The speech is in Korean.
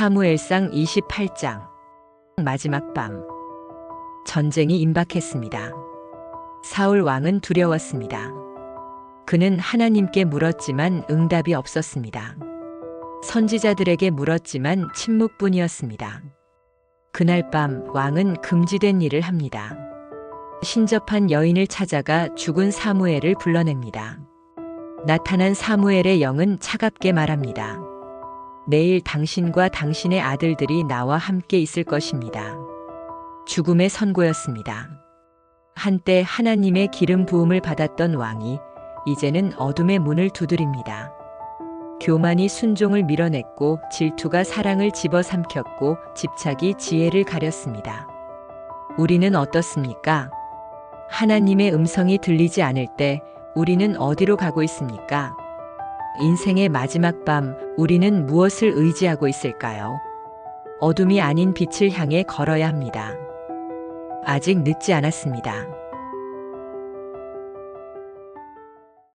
사무엘상 28장 마지막 밤 전쟁이 임박했습니다. 사울 왕은 두려웠습니다. 그는 하나님께 물었지만 응답이 없었습니다. 선지자들에게 물었지만 침묵뿐이었습니다. 그날 밤 왕은 금지된 일을 합니다. 신접한 여인을 찾아가 죽은 사무엘을 불러냅니다. 나타난 사무엘의 영은 차갑게 말합니다. 내일 당신과 당신의 아들들이 나와 함께 있을 것입니다. 죽음의 선고였습니다. 한때 하나님의 기름 부음을 받았던 왕이 이제는 어둠의 문을 두드립니다. 교만이 순종을 밀어냈고 질투가 사랑을 집어삼켰고 집착이 지혜를 가렸습니다. 우리는 어떻습니까? 하나님의 음성이 들리지 않을 때 우리는 어디로 가고 있습니까? 인생의 마지막 밤, 우리는 무엇을 의지하고 있을까요? 어둠이 아닌 빛을 향해 걸어야 합니다. 아직 늦지 않았습니다.